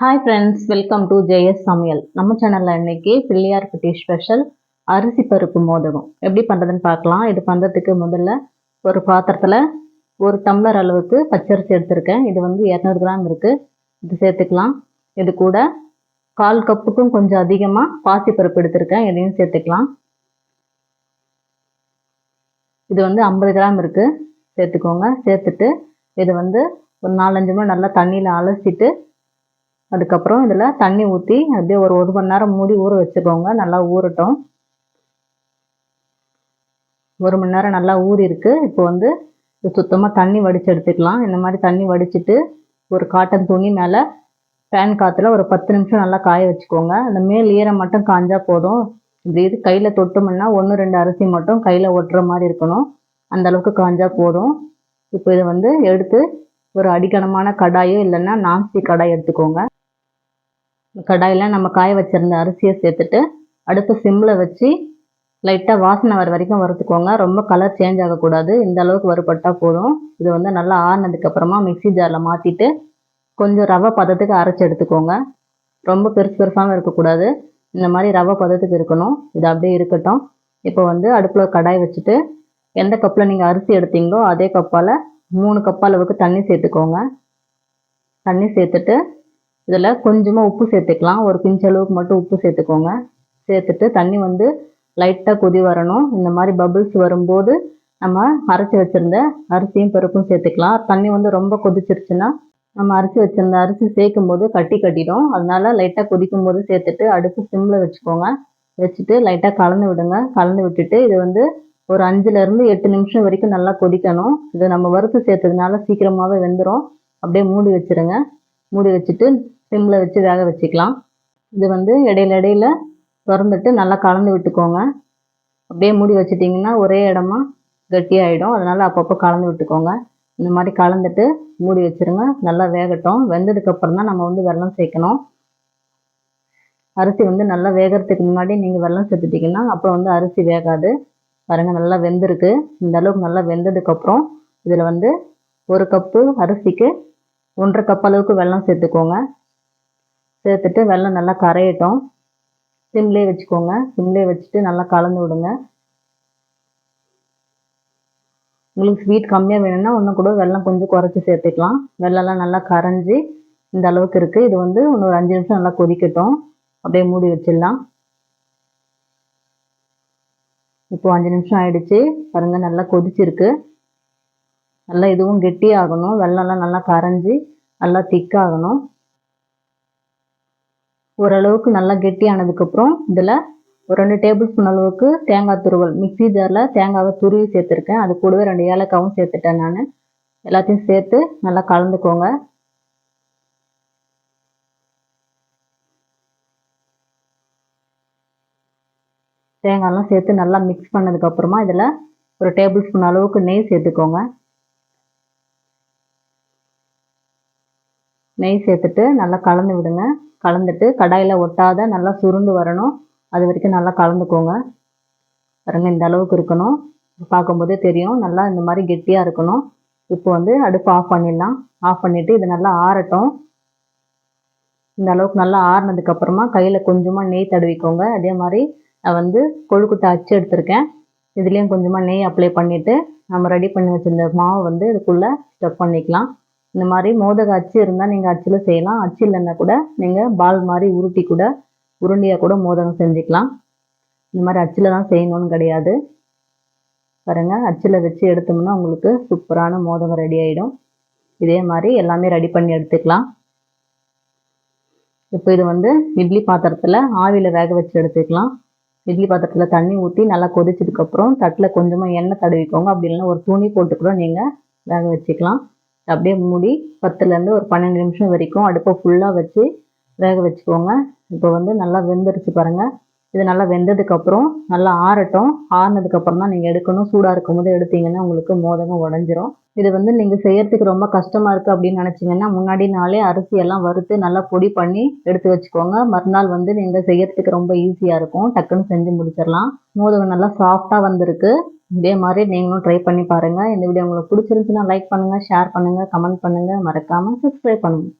Hi friends welcome to JS சமையல் நம்ம சேனலில் இன்னைக்கு பிள்ளையார்பட்டி ஸ்பெஷல் அரிசி பருப்பு மோதகம். எப்படி பண்ணுறதுன்னு பார்க்கலாம். இது பண்ணுறதுக்கு முதல்ல ஒரு பாத்திரத்தில் ஒரு டம்ளர் அளவுக்கு பச்சரிசி எடுத்திருக்கேன். இது வந்து இரநூறு கிராம் இருக்குது இது சேர்த்துக்கலாம். இது கூட கால் கப்புக்கும் கொஞ்சம் அதிகமாக பாசி பருப்பு எடுத்திருக்கேன். இதையும் சேர்த்துக்கலாம். இது வந்து ஐம்பது கிராம் இருக்குது சேர்த்துக்கோங்க. சேர்த்துட்டு இது வந்து ஒரு நாலஞ்சு மணி நல்லா தண்ணியில் அலசிட்டு அதுக்கப்புறம் இதில் தண்ணி ஊற்றி அப்படியே ஒரு ஒரு மணி நேரம் மூடி ஊற வச்சுக்கோங்க. நல்லா ஊறட்டும். ஒரு மணி நேரம் நல்லா ஊறி இருக்கு. இப்போ வந்து சுத்தமாக தண்ணி வடித்து எடுத்துக்கலாம். இந்த மாதிரி தண்ணி வடிச்சிட்டு ஒரு காட்டன் துணி மேலே ஃபேன் காற்றுல ஒரு பத்து நிமிஷம் நல்லா காய வச்சுக்கோங்க. அந்த மேல் ஈரம் மட்டும் காஞ்சா போதும். இப்படி இது கையில் தொட்டோம்னா ஒன்று ரெண்டு அரிசி மட்டும் கையில் ஒட்டுற மாதிரி இருக்கணும். அந்த அளவுக்கு காஞ்சா போதும். இப்போ இதை வந்து எடுத்து ஒரு அடிக்கணமான கடாயோ இல்லைன்னா நான்ஸ்டிக் கடாய் எடுத்துக்கோங்க. கடாயில் நம்ம காய வச்சுருந்த அரிசியை சேர்த்துட்டு அடுப்பு சிம்மில் வச்சு லைட்டாக வாசனை வர வரைக்கும் வறுத்துக்கோங்க. ரொம்ப கலர் சேஞ்ச் ஆகக்கூடாது. இந்த அளவுக்கு வறுபட்டால் போதும். இது வந்து நல்லா ஆறுனதுக்கப்புறமா மிக்சி ஜாரில் மாற்றிட்டு கொஞ்சம் ரவை பதத்துக்கு அரைச்சி எடுத்துக்கோங்க. ரொம்ப பெருசு பெருசாகவும் இருக்கக்கூடாது. இந்த மாதிரி ரவை பதத்துக்கு இருக்கணும். இது அப்படியே இருக்கட்டும். இப்போ வந்து அடுப்பில் கடாய் வச்சுட்டு எந்த கப்பில் நீங்கள் அரிசி எடுத்தீங்களோ அதே கப்பால் மூணு கப் அளவுக்கு தண்ணி சேர்த்துக்கோங்க. தண்ணி சேர்த்துட்டு இதில் கொஞ்சமாக உப்பு சேர்த்துக்கலாம். ஒரு பிஞ்ச் அளவுக்கு மட்டும் உப்பு சேர்த்துக்கோங்க. சேர்த்துட்டு தண்ணி வந்து லைட்டாக கொதி வரணும். இந்த மாதிரி பபுள்ஸ் வரும்போது நம்ம அரைச்சி வச்சுருந்த அரிசியும் பருப்பும் சேர்த்துக்கலாம். தண்ணி வந்து ரொம்ப கொதிச்சிருச்சுன்னா நம்ம அரிசி வச்சுருந்த அரிசி சேர்க்கும் போது கட்டி கட்டிடும். அதனால லைட்டாக கொதிக்கும் போது சேர்த்துட்டு அடுப்பு சிம்மில் வச்சுக்கோங்க. வச்சுட்டு லைட்டாக கலந்து விடுங்க. கலந்து விட்டுட்டு இது வந்து ஒரு அஞ்சுலேருந்து எட்டு நிமிஷம் வரைக்கும் நல்லா கொதிக்கணும். இது நம்ம வறுத்து சேர்த்ததுனால சீக்கிரமாகவே வெந்துடும் அப்படியே மூடி வச்சுருங்க. மூடி வச்சுட்டு சிம்மில் வச்சு வேக வச்சுக்கலாம். இது வந்து இடையில இடையில திறந்துட்டு நல்லா கலந்து விட்டுக்கோங்க. அப்படியே மூடி வச்சிட்டிங்கன்னா ஒரே இடமா கட்டியாயிடும். அதனால் அப்பப்போ கலந்து விட்டுக்கோங்க. இந்த மாதிரி கலந்துட்டு மூடி வச்சுருங்க. நல்லா வேகட்டும். வெந்ததுக்கப்புறம் தான் நம்ம வந்து வெள்ளம் சேர்க்கணும். அரிசி வந்து நல்லா வேகிறதுக்கு முன்னாடி நீங்கள் வெள்ளம் சேர்த்துட்டிங்கன்னா அப்புறம் வந்து அரிசி வேகாது. பாருங்கள் நல்லா வெந்திருக்கு. இந்த அளவுக்கு நல்லா வெந்ததுக்கப்புறம் இதில் வந்து ஒரு கப்பு அரிசிக்கு ஒன்றரை கப் அளவுக்கு வெல்லம் சேர்த்துக்கோங்க. சேர்த்துட்டு வெல்லம் நல்லா கரையட்டும். சிம்லேயே வச்சுக்கோங்க. சிம்லேயே வச்சுட்டு நல்லா கலந்து விடுங்க. உங்களுக்கு ஸ்வீட் கம்மியாக வேணும்னா இன்னும் கூட வெள்ளம் கொஞ்சம் குறைச்சி சேர்த்துக்கலாம். வெள்ளம்லாம் நல்லா கரைஞ்சி இந்த அளவுக்கு இருக்குது இது வந்து இன்னொரு அஞ்சு நிமிஷம் நல்லா கொதிக்கட்டும். அப்படியே மூடி வச்சிடலாம். இப்போ அஞ்சு நிமிஷம் ஆயிடுச்சு. பாருங்க நல்லா கொதிச்சிருக்கு. நல்லா இதுவும் கெட்டியாகணும். வெள்ளம்லாம் நல்லா கரைஞ்சி நல்லா திக்காகணும். ஓரளவுக்கு நல்லா கெட்டியானதுக்கப்புறம் இதில் ஒரு ரெண்டு டேபிள் ஸ்பூன் அளவுக்கு தேங்காய் துருவல். மிக்சி ஜாரில் தேங்காவை துருவி சேர்த்துருக்கேன். அது கூடவே ரெண்டு ஏலக்காவும் சேர்த்துட்டேன் நான். எல்லாத்தையும் சேர்த்து நல்லா கலந்துக்கோங்க. தேங்காய்லாம் சேர்த்து நல்லா மிக்ஸ் பண்ணதுக்கப்புறமா இதில் ஒரு டேபிள் ஸ்பூன் அளவுக்கு நெய் சேர்த்துக்கோங்க. நெய் சேர்த்துட்டு நல்லா கலந்து விடுங்க. கலந்துட்டு கடாயில் ஒட்டாத நல்லா சுருண்டு வரணும். அது வரைக்கும் நல்லா கலந்துக்கோங்க. பாருங்க இந்த அளவுக்கு இருக்கணும். பார்க்கும்போதே தெரியும். நல்லா இந்த மாதிரி கெட்டியாக இருக்கணும். இப்போ வந்து அடுப்பு ஆஃப் பண்ணிடலாம். ஆஃப் பண்ணிவிட்டு இது நல்லா ஆறட்டும். இந்த அளவுக்கு நல்லா ஆறினதுக்கப்புறமா கையில் கொஞ்சமாக நெய் தடவிக்கோங்க. அதே மாதிரி நான் வந்து கொழுக்கட்டை அச்சு எடுத்திருக்கேன். இதுலேயும் கொஞ்சமாக நெய் அப்ளை பண்ணிவிட்டு நம்ம ரெடி பண்ணி வச்சுருந்த மாவை வந்து இதுக்குள்ளே ஸ்டெப் பண்ணிக்கலாம். இந்த மாதிரி மோதக அச்சு இருந்தால் நீங்கள் அச்சில் செய்யலாம். அச்சு இல்லைன்னா கூட நீங்கள் பால் மாதிரி உருட்டி கூட உருண்டியாக கூட மோதகம் செஞ்சுக்கலாம். இந்த மாதிரி அச்சில் தான் செய்யணும்னு கிடையாது. பாருங்கள் அச்சில் வச்சு எடுத்தோம்னா உங்களுக்கு சூப்பரான மோதகம் ரெடி ஆகிடும் இதே மாதிரி எல்லாமே ரெடி பண்ணி எடுத்துக்கலாம். இப்போ இது வந்து இட்லி பாத்திரத்தில் ஆவியில் வேக வச்சு எடுத்துக்கலாம். இட்லி பாத்திரத்தில் தண்ணி ஊற்றி நல்லா கொதிச்சதுக்கப்புறம் தட்டில் கொஞ்சமாக எண்ணெய் தடவிக்கோங்க. அப்படி இல்லைன்னா ஒரு துணி போட்டு கூட நீங்கள் வேக வச்சுக்கலாம். அப்படியே மூடி பத்துலேருந்து ஒரு பன்னெண்டு நிமிஷம் வரைக்கும் அடுப்பை ஃபுல்லாக வச்சு வேக வச்சுக்கோங்க. இப்போ வந்து நல்லா வெந்துருச்சு பாருங்கள் இது நல்லா வெந்ததுக்கப்புறம் நல்லா ஆறட்டும். ஆறுனதுக்கப்புறம் தான் நீங்கள் எடுக்கணும். சூடாக இருக்கும் போது எடுத்தீங்கன்னா உங்களுக்கு மோதகம் உடஞ்சிரும். இது வந்து நீங்கள் செய்யறதுக்கு ரொம்ப கஷ்டமாக இருக்குது அப்படின்னு நினச்சிங்கன்னா முன்னாடி நாளே அரிசியெல்லாம் வறுத்து நல்லா பொடி பண்ணி எடுத்து வச்சுக்கோங்க. மறுநாள் வந்து நீங்கள் செய்யறதுக்கு ரொம்ப ஈஸியாக இருக்கும். டக்குன்னு செஞ்சு முடிச்சிடலாம். மோதகம் நல்லா சாஃப்டாக வந்திருக்கு. இதே மாதிரி நீங்களும் ட்ரை பண்ணி பாருங்கள் இந்த வீடியோ உங்களுக்கு பிடிச்சிருந்துச்சுன்னா லைக் பண்ணுங்கள் ஷேர் பண்ணுங்கள் கமெண்ட் பண்ணுங்கள் மறக்காமல் சப்ஸ்கிரைப் பண்ணுங்கள்